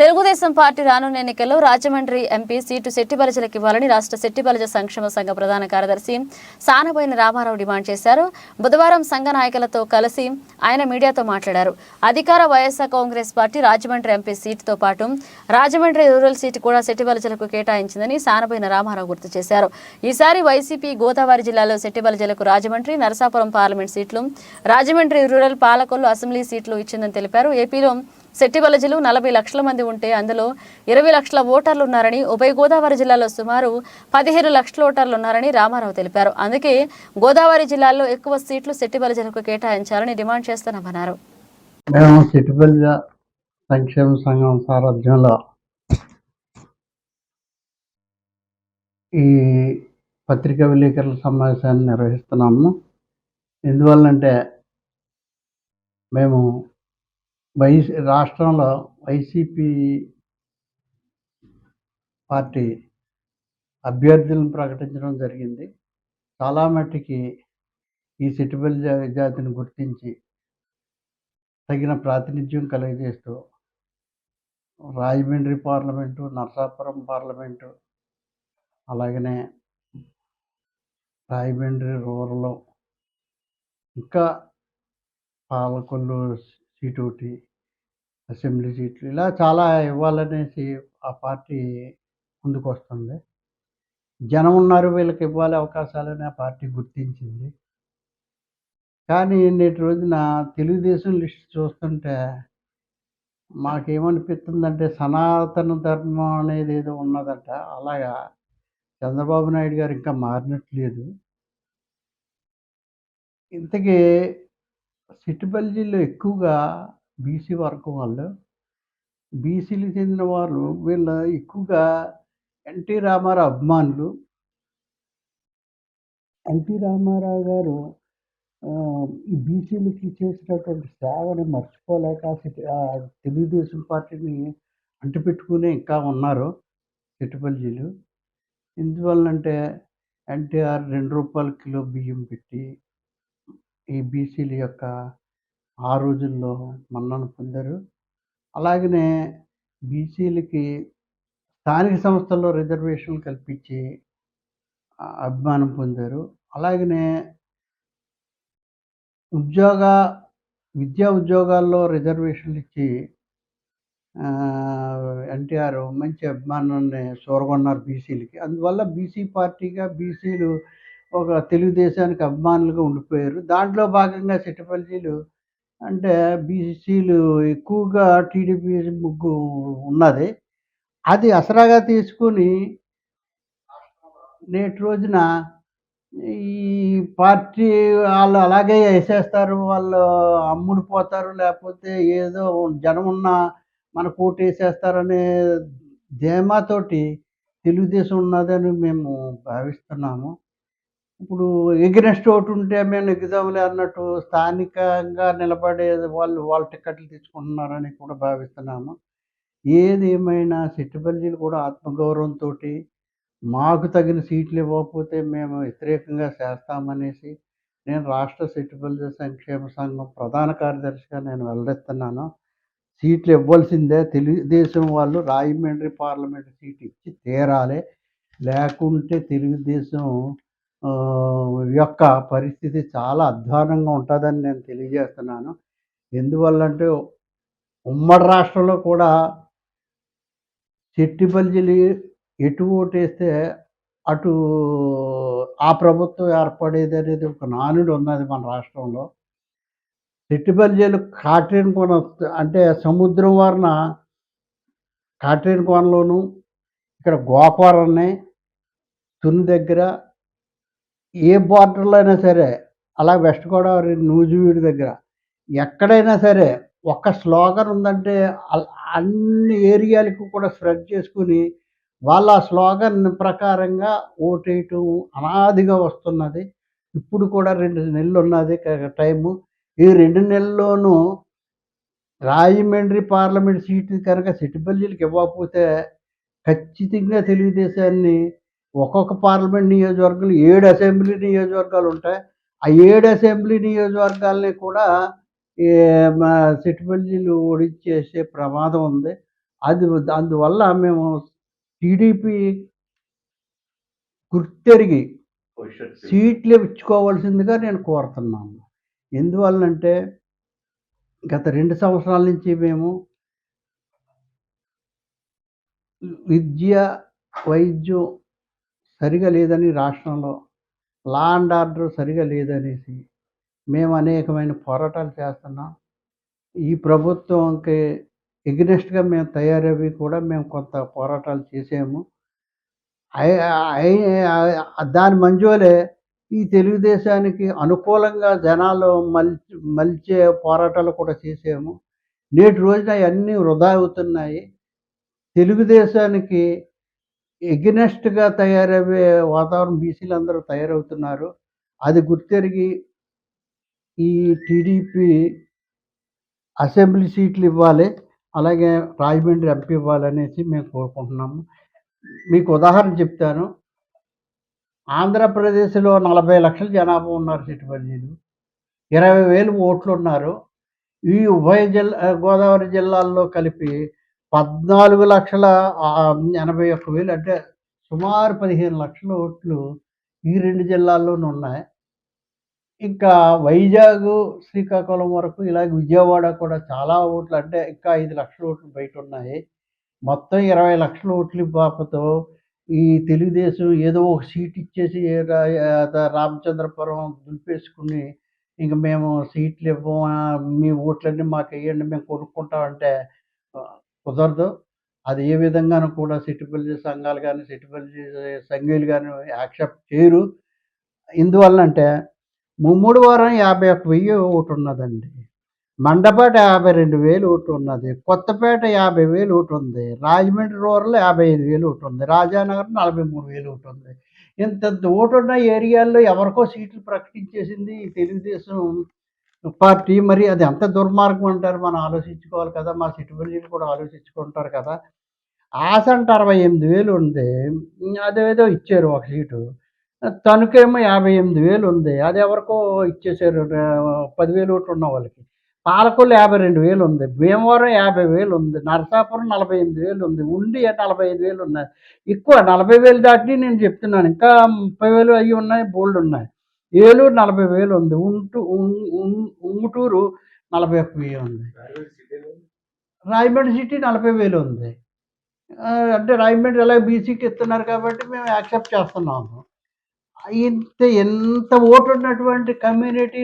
Telugu Desam party రానున్న ఎన్నికల్లో Rajahmundry MP seat శెట్టిబలజలకు ఇవ్వాలని రాష్ట్ర శెట్టిబలజ సంక్షేమ సంఘ ప్రధాన కార్యదర్శి సానబోయిన రామారావు డిమాండ్ చేశారు. బుధవారం సంఘ నాయకులతో కలిసి ఆయన మీడియాతో మాట్లాడారు. అధికార YSR Congress party Rajahmundry MP సీటుతో పాటు రాజమండ్రి రూరల్ సీటు కూడా శెట్టిబలజలకు కేటాయించిందని సానబోయిన రామారావు గుర్తు చేశారు. ఈసారి వైసీపీ గోదావరి జిల్లాలో శెట్టిబలజలకు రాజమండ్రి నరసాపురం పార్లమెంట్ సీట్లు రాజమండ్రి రూరల్ పాలకొల్లు అసెంబ్లీ సీట్లు ఇచ్చిందని తెలిపారు. ఏపీలో శెట్టిబలజలు నలభై లక్షల మంది ఉంటే అందులో ఇరవై లక్షల ఓటర్లు ఉన్నారని ఉభయ గోదావరి జిల్లాలో సుమారు పదిహేను లక్షల ఓటర్లు ఉన్నారని రామారావు తెలిపారు. అందుకే గోదావరి జిల్లాలో ఎక్కువ సీట్లు శెట్టిబలజలకు కేటాయించాలని డిమాండ్ చేస్తున్నామన్నారు. మేము సిటిబల్జ సంక్షేమ సంఘం సారథ్యంలో ఈ పత్రికా విలేకరుల సమావేశాన్ని నిర్వహిస్తున్నాము. ఎందువల్లంటే మేము వైసీ రాష్ట్రంలో వైసీపీ పార్టీ అభ్యర్థులను ప్రకటించడం జరిగింది. చాలా మట్టికి ఈ సిటిబల్ జాతిని గుర్తించి తగిన ప్రాతినిధ్యం కలుగజేస్తూ రాజమండ్రి పార్లమెంటు నరసాపురం పార్లమెంటు అలాగనే రాజమండ్రి రూరల్ ఇంకా పాలకొల్లు సీటు ఒకటి అసెంబ్లీ సీట్లు ఇలా చాలా ఇవ్వాలనేసి ఆ పార్టీ ముందుకు వస్తుంది జనం ఉన్నారు వీళ్ళకి ఇవ్వాలి అవకాశాలని ఆ పార్టీ గుర్తించింది. కానీ నేటి రోజున తెలుగుదేశం లిస్ట్ చూస్తుంటే మాకేమనిపిస్తుందంటే సనాతన ధర్మం అనేది ఏదో ఉన్నదంట. అలాగా చంద్రబాబు నాయుడు గారు ఇంకా మారినట్లేదు. ఇంతకీ సిట్టుపల్లిలో ఎక్కువగా బీసీ వర్గం వాళ్ళు. బీసీలకు చెందిన వాళ్ళు వీళ్ళ ఎక్కువగా ఎన్టీ రామారావు అభిమానులు. ఎన్టీ రామారావు గారు ఈ బీసీలకి చేసినటువంటి సేవని మర్చిపోలేక ఆ, తెలుగుదేశం పార్టీని అంటిపెట్టుకునే ఇంకా ఉన్నారు సిట్టుపల్లిలు ఎందువల్లంటే ఎన్టీఆర్ రెండు రూపాయల కిలో బియ్యం పెట్టి ఈ బీసీల యొక్క ఆ రోజుల్లో మన్నను పొందారు. అలాగనే బీసీలకి స్థానిక సంస్థల్లో రిజర్వేషన్లు కల్పించి అభిమానం పొందారు. అలాగనే ఉద్యోగ విద్యా ఉద్యోగాల్లో రిజర్వేషన్లు ఇచ్చి ఎన్టీఆర్ మంచి అభిమానాన్ని చూరగొన్నారు బీసీలకి. అందువల్ల బీసీ పార్టీగా బీసీలు ఒక తెలుగుదేశానికి అభిమానులుగా ఉండిపోయారు. దాంట్లో భాగంగా సిట్టపల్లిలు అంటే బీసీలు ఎక్కువగా టీడీపీ ముగ్గు ఉన్నది. అది అసరాగా తీసుకుని నేటి రోజున ఈ పార్టీ వాళ్ళు అలాగే వేసేస్తారు వాళ్ళు అమ్ముడు పోతారు లేకపోతే ఏదో జనం ఉన్న మన కోటు వేసేస్తారనే ధీమాతోటి తెలుగుదేశం ఉన్నదని మేము భావిస్తున్నాము. ఇప్పుడు ఎగినెస్ట్ ఒకటి ఉంటే మేము ఎగ్జామ్లే అన్నట్టు స్థానికంగా నిలబడే వాళ్ళు వాళ్ళ టికెట్లు తెచ్చుకుంటున్నారని కూడా భావిస్తున్నాము. ఏది ఏమైనా సిట్టుబల్జీలు కూడా ఆత్మగౌరవంతో మాకు తగిన సీట్లు ఇవ్వకపోతే మేము వ్యతిరేకంగా చేస్తామనేసి నేను రాష్ట్ర సిట్టుబల్జీ సంక్షేమ సంఘం ప్రధాన కార్యదర్శిగా నేను వెల్లడిస్తున్నాను. సీట్లు ఇవ్వాల్సిందే. తెలుగుదేశం వాళ్ళు రాజమండ్రి పార్లమెంట్ సీట్ ఇచ్చి తీరాలి. లేకుంటే తెలుగుదేశం యొక్క పరిస్థితి చాలా అధ్వానంగా ఉంటుందని నేను తెలియజేస్తున్నాను. ఎందువల్లంటే ఉమ్మడి రాష్ట్రంలో కూడా చెట్టిపల్లిలు ఎటు ఓటేస్తే అటు ఆ ప్రభుత్వం ఏర్పడేది అనేది ఒక నానుడు ఉన్నది మన రాష్ట్రంలో. చెట్టిపల్లిలు కాట్రేన్ కోన అంటే సముద్రం వారిన కాట్రేన్ కోనలోను ఇక్కడ గోకవరాన్ని తుని దగ్గర ఏ బార్డర్లో అయినా సరే అలా వెస్ట్ గోదావరి నూజివీడు దగ్గర ఎక్కడైనా సరే ఒక్క స్లోగన్ ఉందంటే అన్ని ఏరియాలకు కూడా స్ప్రెడ్ చేసుకుని వాళ్ళ ఆ స్లోగన్ ప్రకారంగా ఓటేయటం అనాదిగా వస్తున్నది. ఇప్పుడు కూడా రెండు నెలలు ఉన్నది టైము. ఈ రెండు నెలల్లోనూ రాజమండ్రి పార్లమెంట్ సీటు కనుక సిటిపల్లికి ఇవ్వకపోతే ఖచ్చితంగా తెలుగుదేశాన్ని ఒక్కొక్క పార్లమెంట్ నియోజకవర్గంలో ఏడు అసెంబ్లీ నియోజకవర్గాలు ఉంటాయి. ఆ ఏడు అసెంబ్లీ నియోజకవర్గాల్ని కూడా ఈ మా ఓడించేసే ప్రమాదం ఉంది. అది అందువల్ల మేము టీడీపీ గుర్తెరిగి సీట్లు ఇచ్చుకోవాల్సిందిగా నేను కోరుతున్నాను. ఎందువల్లంటే గత రెండు సంవత్సరాల నుంచి మేము విద్య వైద్యం సరిగా లేదని రాష్ట్రంలో లా అండ్ ఆర్డర్ సరిగా లేదనేసి మేము అనేకమైన పోరాటాలు చేస్తున్నాం. ఈ ప్రభుత్వంకి ఎగ్నెస్ట్గా మేము తయారవి కూడా మేము కొంత పోరాటాలు చేసాము. దాని మంజోలే ఈ తెలుగుదేశానికి అనుకూలంగా జనాలు మలిచి మలిచే పోరాటాలు కూడా చేసాము. నేటి రోజున అవన్నీ వృధా అవుతున్నాయి. తెలుగుదేశానికి ఎగ్నెస్ట్గా తయారయ్యే వాతావరణం బీసీలు అందరూ తయారవుతున్నారు. అది గుర్తెరిగి ఈ టీడీపీ అసెంబ్లీ సీట్లు ఇవ్వాలి అలాగే రాజమండ్రి ఎంపీ ఇవ్వాలనేసి మేము కోరుకుంటున్నాము. మీకు ఉదాహరణ చెప్తాను. ఆంధ్రప్రదేశ్లో నలభై లక్షల జనాభా ఉన్నారు చిట్టుపల్లిలు ఇరవై వేలు ఓట్లు ఉన్నారు ఈ ఉభయ జిల్లా గోదావరి జిల్లాల్లో కలిపి పద్నాలుగు లక్షల ఎనభై ఒక్క వేలు అంటే సుమారు పదిహేను లక్షల ఓట్లు ఈ రెండు జిల్లాల్లోనూ ఉన్నాయి. ఇంకా వైజాగ్ శ్రీకాకుళం వరకు ఇలాగే విజయవాడ కూడా చాలా ఓట్లు అంటే ఇంకా ఐదు లక్షల ఓట్లు బయట ఉన్నాయి. మొత్తం ఇరవై లక్షల ఓట్లు పాపతో ఈ తెలుగుదేశం ఏదో ఒక సీట్ ఇచ్చేసి రామచంద్రపురం దులిపేసుకుని ఇంక మేము సీట్లు ఇవ్వం మీ ఓట్లన్నీ మాకు వేయండి మేము కొనుక్కుంటామంటే కుదరదు. అది ఏ విధంగానూ కూడా సిట్టుపల్లి సంఘాలు కానీ సిట్టుపల్లి సంఘీయులు కానీ యాక్సెప్ట్ చేయరు. ఎందువల్లంటే ముమ్మడి వారం యాభై ఒక్క వెయ్యి ఒకటి ఉన్నదండి. మండపేట యాభై రెండు వేలు ఒకటి ఉన్నది. కొత్తపేట యాభై వేలు ఒకటి ఉంది. రాజమండ్రి రూరల్ యాభై ఐదు వేలు ఒకటి ఉంది. రాజానగర్ నలభై మూడు వేలు ఒకటి ఉంది. ఇంత ఓటు ఉన్న ఏరియాల్లో ఎవరికో సీట్లు ప్రకటించేసింది తెలుగుదేశం పార్టీ మరి అది ఎంత దుర్మార్గం అంటారు? మనం ఆలోచించుకోవాలి కదా. మా సిటిబల్జీలు కూడా ఆలోచించుకుంటారు కదా. ఆసంట అరవై ఎనిమిది వేలు ఉంది. అదేదో ఇచ్చారు ఒక సీటు. తనకేమో యాభై ఎనిమిది వేలు ఉంది. అది ఎవరికో ఇచ్చేసారు పదివేలు ఒకటి ఉన్న వాళ్ళకి. పాలకొల్లు యాభై రెండు వేలు ఉంది. భీమవరం యాభై వేలు ఉంది. నరసాపురం నలభై ఎనిమిది వేలు ఉంది. ఉండి నలభై ఐదు వేలు ఉన్నాయి. ఎక్కువ నలభై వేలు దాటి నేను చెప్తున్నాను. ఇంకా ముప్పై వేలు అవి ఉన్నాయి. బోల్డ్ ఉన్నాయి. ఏలూరు నలభై వేలు ఉంది. ఉంటు ఉంగుటూరు నలభై ఒక్క వెయ్యి ఉంది. రాయమండ్రి సిటీ నలభై వేలు ఉంది. అంటే రాయమండ్రి ఎలా బీసీకి ఇస్తున్నారు కాబట్టి మేము యాక్సెప్ట్ చేస్తున్నాము. ఇంత ఎంత ఓటు ఉన్నటువంటి కమ్యూనిటీ